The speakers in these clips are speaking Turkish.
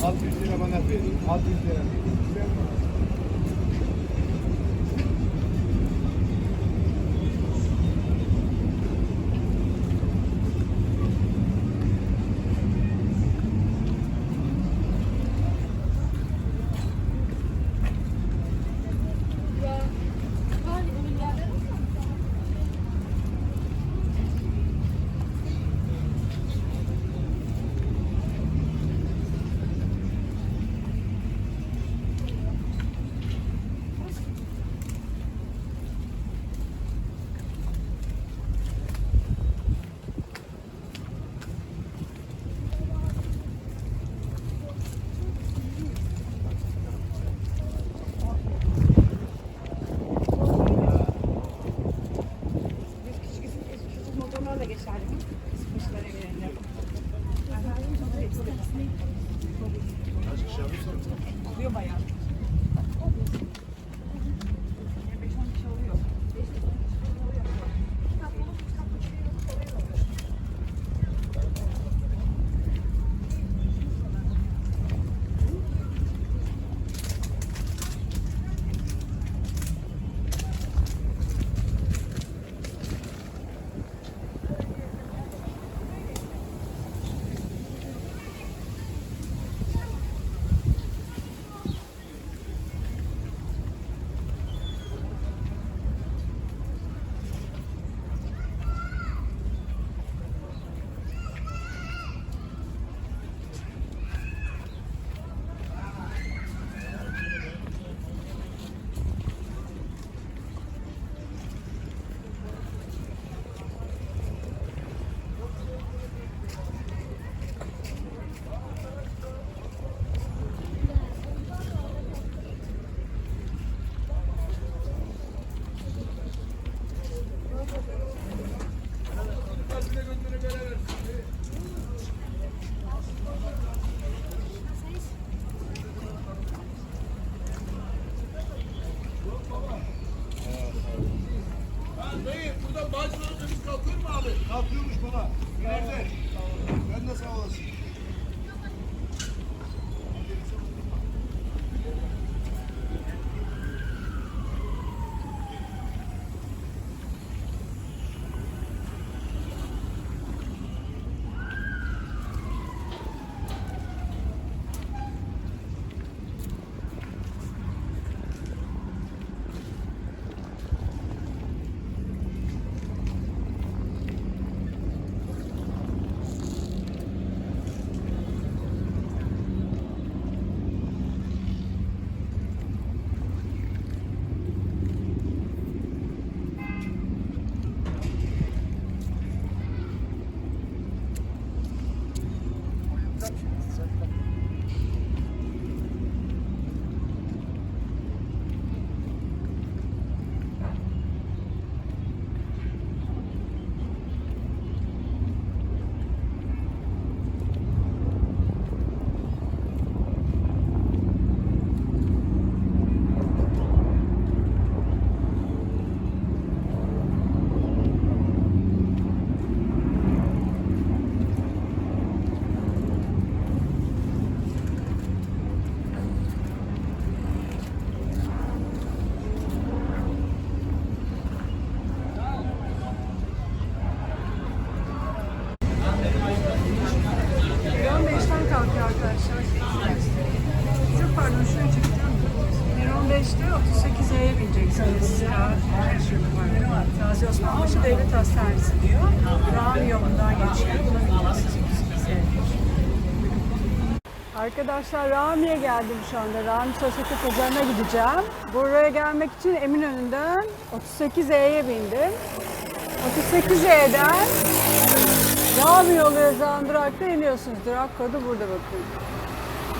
600 lira bana verin. 600 lira mu abi? Kalkıyormuş baba. Nerede? Ben de sağ olasın. Milyon beşten kalkıyor arkadaşlar. Çok pardon şuraya çekeceğim. Milyon beşte 38E'ye bineceksiniz. Ya, Gazi Osmanbaşı Devlet Hastanesi diyor. Ram yolundan geçiyor. Buna bineceksiniz 38E. Arkadaşlar Rami'ye geldim şu anda. Rami Sosyete Pazarı'na gideceğim. Buraya gelmek için Eminönü'nden 38E'ye bindim. 38E'den Rami yolu yazan durakta iniyorsunuz. Durak kodu burada bakın.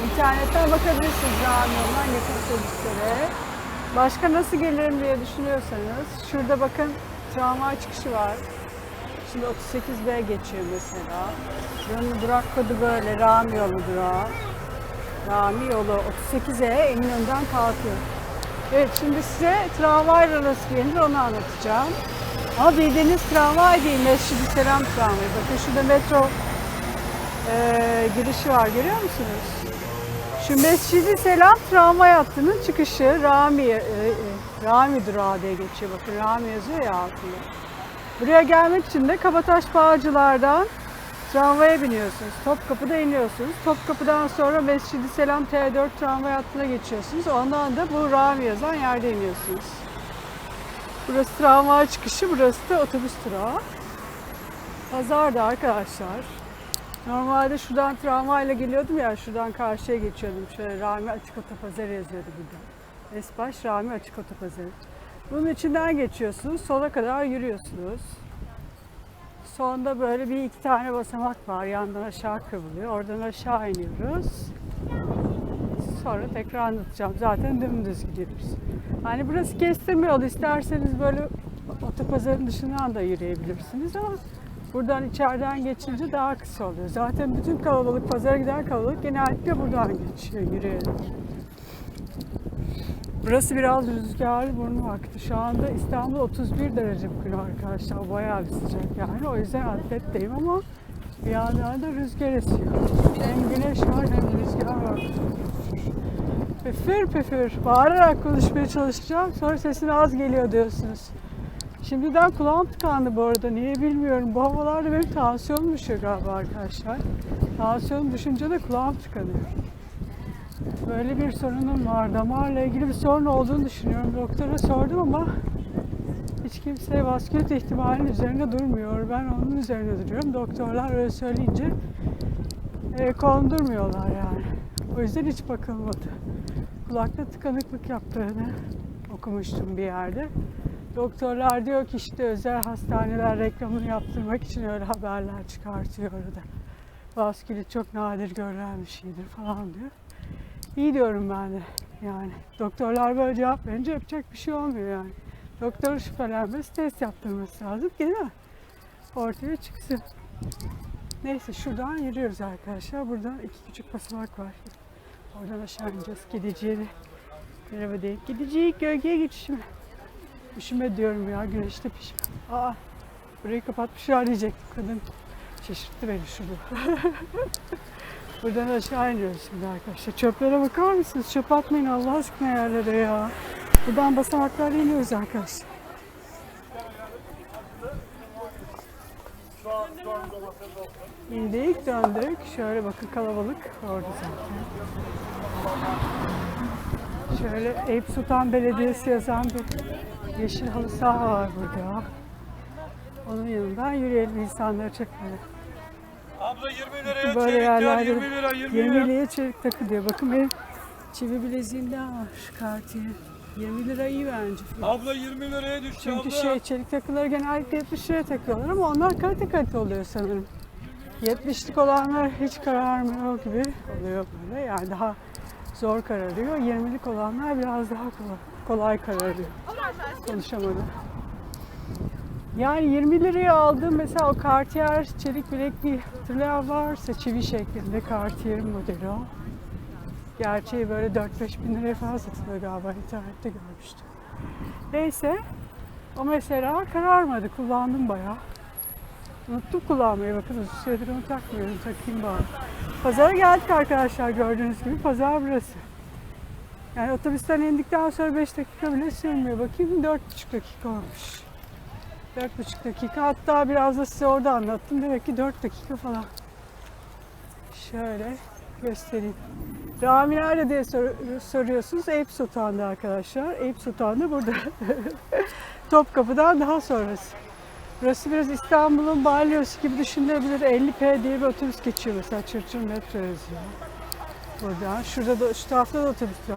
İnternetten bakabilirsiniz Rami yolundan yakın servislere. Başka nasıl gelirim diye düşünüyorsanız şurada bakın tramvay çıkışı var. Şimdi 38B geçiyor mesela. Buranın durak kodu böyle Rami yolu durağı. Rami yolu 38E Eminönü'nden kalkıyor. Evet şimdi size tramvayla nasıl gelinir onu anlatacağım. Ama bildiğiniz tramvay değil, Mescid-i Selam tramvayı. Bakın şurada metro e, girişi var görüyor musunuz? Şu Mescid-i Selam tramvay hattının çıkışı Rami, e, e, Rami durağı diye geçiyor. Bakın Rami yazıyor ya altında. Buraya gelmek için de Kabataş Bağcılar'dan tramvaya biniyorsunuz. Topkapı'da iniyorsunuz. Topkapı'dan sonra Mescid-i Selam T4 tramvay hattına geçiyorsunuz. Ondan da bu Rami yazan yerde iniyorsunuz. Burası tramvay çıkışı, burası da otobüs durağı. Pazarda arkadaşlar. Normalde şuradan tramvayla geliyordum ya, şuradan karşıya geçiyordum. Şöyle Rami Açık Otopazarı yazıyordu burada. Esbaş Rami Açık Otopazarı. Bunun içinden geçiyorsunuz, sola kadar yürüyorsunuz. Sonda böyle bir iki tane basamak var, yandan aşağı kıvrılıyor. Oradan aşağı iniyoruz. Sonra tekrar anlatacağım. Zaten dümdüz gidiyoruz. Hani burası kestirme yolu. İsterseniz böyle otopazarın dışından da yürüyebilirsiniz ama buradan içeriden geçince daha kısa oluyor. Zaten bütün kalabalık, pazara giden kalabalık genellikle buradan geçiyor yürüyerek. Burası biraz rüzgarlı burnu vakti. Şu anda İstanbul 31 derece bugün arkadaşlar. Bayağı bir sıcak yani. O yüzden atletteyim ama bir yandan da rüzgar esiyor. Hem güneş var hem rüzgar var. Püfür püfür bağırarak konuşmaya çalışacağım. Sonra sesin az geliyor diyorsunuz. Şimdiden kulağım tıkandı bu arada. Niye bilmiyorum. Bu havalarda benim tansiyonum düşüyor galiba arkadaşlar. Tansiyonum düşünce de kulağım tıkanıyor. Böyle bir sorunum var. Damarla ilgili bir sorun olduğunu düşünüyorum. Doktora sordum ama hiç kimse vaskülit ihtimalinin üzerinde durmuyor. Ben onun üzerinde duruyorum. Doktorlar öyle söyleyince e, kondurmuyorlar yani. O yüzden hiç bakılmadı. Kulakta tıkanıklık yaptığını okumuştum bir yerde. Doktorlar diyor ki işte özel hastaneler reklamını yaptırmak için öyle haberler çıkartıyor orada. Vaskülit çok nadir görülen bir şeydir falan diyor. İyi diyorum ben de yani. Doktorlar böyle cevap verince yapacak bir şey olmuyor yani. Doktor şüphelenmesi, test yaptırması lazım ki mi? Ortaya çıksın. Neyse şuradan yürüyoruz arkadaşlar. Buradan iki küçük basamak var. Oradan aşağı ineceğiz. Gideceği de merhaba değil. Gideceği gölgeye geçişime. Üşüme diyorum ya güneşte pişme. Aa burayı kapatmışlar diyecektim kadın. Şaşırttı beni şurada. Buradan aşağı iniyoruz şimdi arkadaşlar. Çöplere bakar mısınız? Çöp atmayın Allah aşkına yerlere ya. Buradan basamaklarla iniyoruz arkadaşlar. İndik, döndük. Şöyle bakın kalabalık orada zaten. Şöyle Eyüp Sultan Belediyesi yazan bir yeşil halı saha var burada. Onun yanından yürüyelim insanları çekmeye. Abla 20 liraya Böyle çeyrek ya, yerlerde 20 lira 20 20 lira. liraya çeyrek takı diyor. Bakın benim çivi bileziğimden var şu kartiye. 20 lira iyi bence. Abla 20 liraya düştü Çünkü abla. şey çelik takıları genellikle 70 liraya takıyorlar ama onlar kalite kalite oluyor sanırım. 70'lik olanlar hiç kararmıyor gibi oluyor böyle. Yani daha zor kararıyor. 20'lik olanlar biraz daha kolay, kolay kararıyor. Konuşamadım. Yani 20 liraya aldığım mesela o Cartier çelik bilekli hatırlayan varsa çivi şeklinde Cartier'in modeli o. Gerçeği böyle 4-5 bin liraya falan satılıyor galiba internette görmüştüm. Neyse o mesela kararmadı kullandım bayağı. Unuttum kullanmayı bakın uzun süredir onu takmıyorum takayım bari. Pazara geldik arkadaşlar gördüğünüz gibi pazar burası. Yani otobüsten indikten sonra 5 dakika bile sürmüyor. Bakayım 4,5 dakika olmuş. 4,5 dakika. Hatta biraz da size orada anlattım. Demek ki 4 dakika falan. Şöyle göstereyim. Rami nerede diye sor- soruyorsunuz. Eyüp Sultan'da arkadaşlar. Eyüp Sultan da burada. Topkapı'dan daha sonrası. Burası biraz İstanbul'un balyosu gibi düşünülebilir. 50P diye bir otobüs geçiyor mesela. Çırçır metro yazıyor. Buradan. Şurada da, şu tarafta da otobüs var.